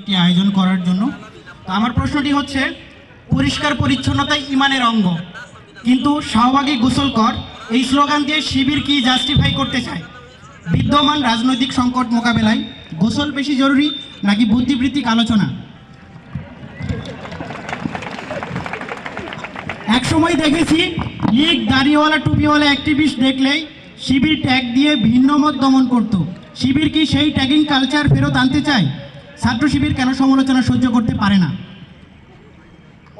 একটি আয়োজন করার জন্য। তো আমার প্রশ্নটি হচ্ছে, পরিষ্কার পরিচ্ছন্নতাই ইমানের অঙ্গ। কিন্তু শাহবাগী গোসল কর এই স্লোগান দিয়ে শিবির কি জাস্টিফাই করতে চায়? বিদ্যমান রাজনৈতিক সংকট মোকাবেলায় গোসল বেশি জরুরি নাকি বুদ্ধিবৃত্তিক আলোচনা? একসময় দেখেছি, লীগ, দাড়িওয়ালা, টুপিওয়ালা অ্যাক্টিভিস্ট দেখলেই শিবির ট্যাগ দিয়ে ভিন্ন মত দমন করত। শিবির কি সেই ট্যাগিং কালচার ফেরত আনতে চায়? ছাত্র শিবির কেন সমালোচনা সহ্য করতে পারে না?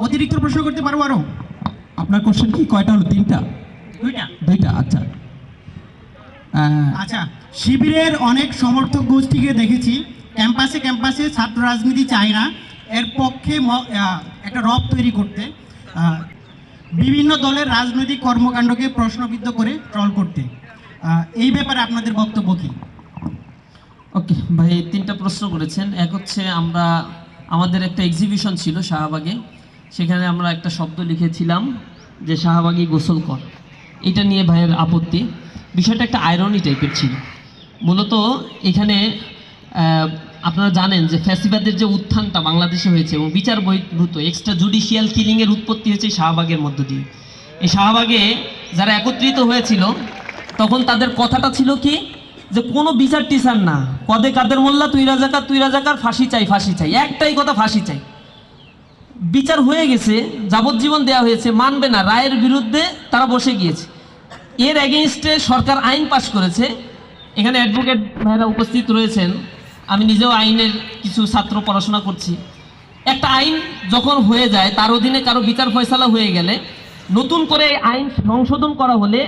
অতিরিক্ত প্রশ্ন করতে পারব আরও? আপনার কোশ্চেন কি? কয়টা হলো? তিনটা? দুইটা। দুইটা? আচ্ছা। আচ্ছা শিবিরের অনেক সমর্থক গোষ্ঠীকে দেখেছি ক্যাম্পাসে ক্যাম্পাসে ছাত্র রাজনীতি চায় না এর পক্ষে একটা রব তৈরি করতে বিভিন্ন দলের রাজনৈতিক কর্মকাণ্ডকে প্রশ্নবিদ্ধ করে ট্রল করতে। এই ব্যাপারে আপনাদের বক্তব্য কী? ওকে ভাই, তিনটা প্রশ্ন করেছেন। এক হচ্ছে আমরা, আমাদের একটা এক্সিবিশন ছিল শাহবাগে। সেখানে আমরা একটা শব্দ লিখেছিলাম যে শাহবাগী গোসল কর। এটা নিয়ে ভাইয়ের আপত্তি। বিষয়টা একটা আয়রনি টাইপের ছিল। মূলত এখানে আপনারা জানেন যে ফ্যাসিবাদের যে উত্থানটা বাংলাদেশে হয়েছে এবং বিচার বহির্ভূত এক্সট্রা জুডিশিয়াল কিলিংয়ের উৎপত্তি হয়েছে শাহবাগের মধ্য দিয়ে। এই শাহবাগে যারা একত্রিত হয়েছিল, তখন তাদের কথাটা ছিল কি? যে কোনো বিচার টিচার না। কদে কাদের মোল্লা, তুই রাজাকার তুই রাজাকার, ফাঁসি চাই ফাঁসি চাই। একটাই কথা, ফাঁসি চাই। বিচার হয়ে গেছে, যাবজ্জীবন দেওয়া হয়েছে, মানবে না। রায়ের বিরুদ্ধে তারা বসে গিয়েছে। এর এগেনস্টে সরকার আইন পাশ করেছে। এখানে অ্যাডভোকেট ভাইরা উপস্থিত রয়েছেন। আমি নিজেও আইনের কিছু ছাত্র পড়াশোনা করছি। একটা আইন যখন হয়ে যায়, তার অধীনে কারও বিচার ফয়সালা হয়ে গেলে নতুন করে আইন সংশোধন করা হলে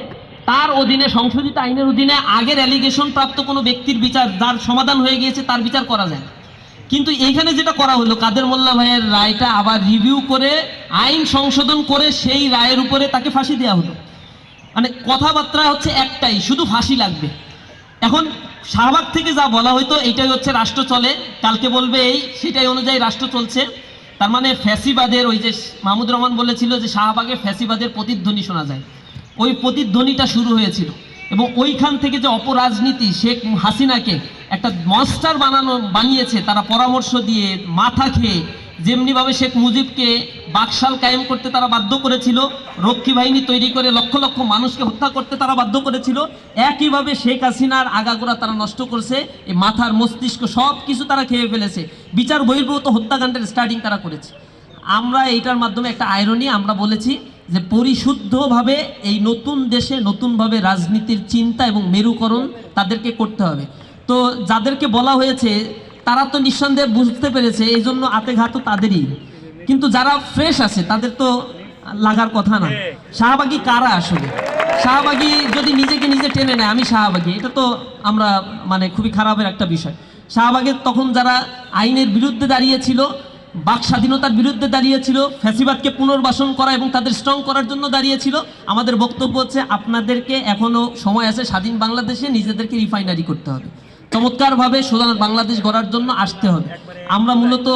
তার অধীনে, সংশোধিত আইনের অধীনে আগের অ্যালিগেশন প্রাপ্ত কোনো ব্যক্তির বিচার, যার সমাধান হয়ে গিয়েছে, তার বিচার করা যায়। কিন্তু এইখানে যেটা করা হলো, কাদের মোল্লা ভাইয়ের রায়টা আবার রিভিউ করে, আইন সংশোধন করে সেই রায়ের উপরে তাকে ফাঁসি দেওয়া হলো। মানে কথাবার্তা হচ্ছে একটাই, শুধু ফাঁসি লাগবে। এখন শাহবাগ থেকে যা বলা হয়তো এইটাই হচ্ছে রাষ্ট্র চলে। কালকে বলবে এই, সেটাই অনুযায়ী রাষ্ট্র চলছে। তার মানে ফ্যাসিবাদের, ওই যে মাহমুদ রহমান বলেছিল যে শাহবাগে ফ্যাসিবাদের প্রতিধ্বনি শোনা যায়। ওই প্রতিধ্বনিটা শুরু হয়েছিল। এবং ওইখান থেকে যে অপরাজনীতি শেখ হাসিনাকে একটা মনস্টার বানানো, বানিয়েছে, তারা পরামর্শ দিয়ে মাথা খেয়ে যেমনিভাবে শেখ মুজিবকে বাকশাল কায়েম করতে তারা বাধ্য করেছিল, রক্ষী বাহিনী তৈরি করে লক্ষ লক্ষ মানুষকে হত্যা করতে তারা বাধ্য করেছিল, একইভাবে শেখ হাসিনার আগাগোড়া তারা নষ্ট করছে, এই মাথার মস্তিষ্ক সব কিছু তারা খেয়ে ফেলেছে। বিচার বহির্ভূত হত্যাকাণ্ডের স্টার্টিং তারা করেছে। আমরা এইটার মাধ্যমে একটা আয়রনি আমরা বলেছি যে পরিশুদ্ধভাবে এই নতুন দেশে নতুনভাবে রাজনীতির চিন্তা এবং মেরুকরণ তাদেরকে করতে হবে। তো যাদেরকে বলা হয়েছে, তারা তো নিঃসন্দেহে বুঝতে পেরেছে, এই জন্য আতে ঘাতও তাদেরই। কিন্তু যারা ফ্রেশ আছে, তাদের তো লাগার কথা না শাহবাগী কারা আসলে? শাহবাগী যদি নিজেকে নিজে টেনে নেয়, আমি শাহবাগী, এটা তো আমরা মানে খুবই খারাপের একটা বিষয়। শাহবাগের তখন যারা আইনের বিরুদ্ধে দাঁড়িয়েছিল বাক স্বাধীনতার বিরুদ্ধে দাঁড়িয়েছিল, ফ্যাসিবাদকে পুনর্বাসন করা এবং তাদের স্ট্রং করার জন্য দাঁড়িয়েছিল। আমাদের বক্তব্য হচ্ছে, আপনাদেরকে এখনও সময় আছে স্বাধীন বাংলাদেশে নিজেদেরকে রিফাইনারি করতে হবে। চমৎকারভাবে সোজা বাংলাদেশ গড়ার জন্য আসতে হবে। আমরা মূলত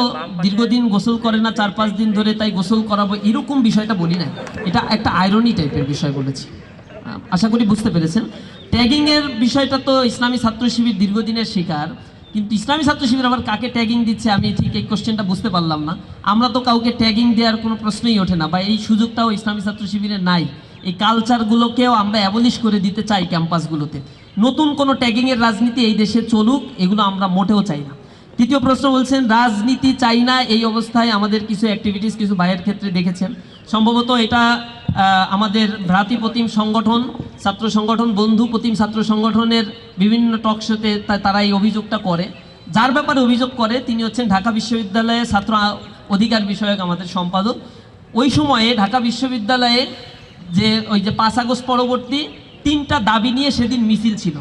দীর্ঘদিন গোসল করে না চার পাঁচ দিন ধরে তাই গোসল করাবো, এরকম বিষয়টা বলি না এটা একটা আয়রনি টাইপের বিষয় বলেছি। আশা করি বুঝতে পেরেছেন। ট্যাগিংয়ের বিষয়টা তো ইসলামী ছাত্র শিবির দীর্ঘদিনের শিকার। কিন্তু ইসলামী ছাত্র শিবির আবার কাকে ট্যাগিং দিচ্ছে আমি ঠিক এই কোশ্চেনটা বুঝতে পারলাম না। আমরা তো কাউকে ট্যাগিং দেওয়ার কোনো প্রশ্নই ওঠে না বা এই সুযোগটাও ইসলামী ছাত্র শিবিরে নাই। এই কালচারগুলোকেও আমরা অ্যাবলিশ করে দিতে চাই ক্যাম্পাসগুলোতে নতুন কোনো ট্যাগিংয়ের রাজনীতি এই দেশে চলুক, এগুলো আমরা মোটেও চাই না। তৃতীয় প্রশ্ন বলছেন, রাজনীতি চাই না, এই অবস্থায় আমাদের কিছু অ্যাক্টিভিটিস কিছু ভাইয়ের ক্ষেত্রে দেখেছেন। সম্ভবত এটা আমাদের ভ্রাতৃ প্রতিম সংগঠন, ছাত্র সংগঠন, বন্ধু প্রতিম ছাত্র সংগঠনের বিভিন্ন টক শোতে তারা এই অভিযোগটা করে। যার ব্যাপারে অভিযোগ করে, তিনি হচ্ছেন ঢাকা বিশ্ববিদ্যালয়ে ছাত্র অধিকার বিষয়ক আমাদের সম্পাদক। ওই সময়ে ঢাকা বিশ্ববিদ্যালয়ে যে ওই যে পাঁচ আগস্ট পরবর্তী তিনটা দাবি নিয়ে সেদিন মিছিল ছিল।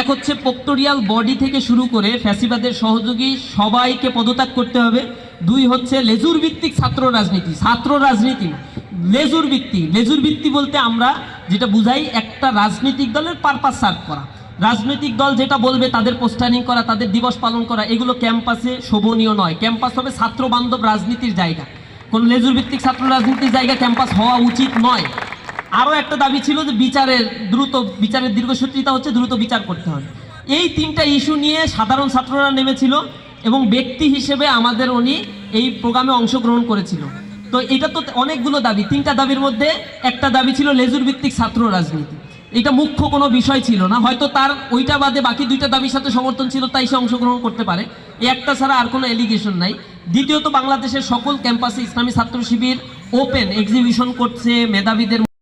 এক হচ্ছে পোক্টোরিয়াল বডি থেকে শুরু করে ফ্যাসিবাদের সহযোগী সবাইকে পদত্যাগ করতে হবে। দুই হচ্ছে লেজুর ভিত্তিক ছাত্র রাজনীতি ছাত্র রাজনীতি লেজুর ভিত্তি লেজুর ভিত্তি বলতে আমরা যেটা বুঝাই, একটা রাজনৈতিক দলের পারপাস সার্ভ করা। রাজনৈতিক দল যেটা বলবে, তাদের পোস্টারিং করা, তাদের দিবস পালন করা, এগুলো ক্যাম্পাসে শোভনীয় নয়। ক্যাম্পাস হবে ছাত্র বান্ধব রাজনীতির জায়গা। কোন লেজুর ভিত্তিক ছাত্র রাজনীতির জায়গা ক্যাম্পাস হওয়া উচিত নয়। আরও একটা দাবি ছিল যে বিচারের দ্রুত, বিচারের দীর্ঘসূত্রিতা হচ্ছে দ্রুত বিচার করতে হবে। এই তিনটা ইস্যু নিয়ে সাধারণ ছাত্ররা নেমেছিল এবং ব্যক্তি হিসেবে আমাদের উনি এই প্রোগ্রামে অংশগ্রহণ করেছিল। তো এটা তো অনেকগুলো দাবি, তিনটা দাবির মধ্যে একটা দাবি ছিল লেজুর ভিত্তিক ছাত্র রাজনীতি। এটা মুখ্য কোনো বিষয় ছিল না, হয়তো তার ওইটা বাদে বাকি দুইটা দাবির সাথে সমর্থন ছিল, তাই সে অংশগ্রহণ করতে পারে। এই একটা ছাড়া আর কোনো এলিগেশন নাই। দ্বিতীয়ত, বাংলাদেশের সকল ক্যাম্পাসে ইসলামী ছাত্র শিবির ওপেন এক্সিবিশন করছে, মেধাবীদের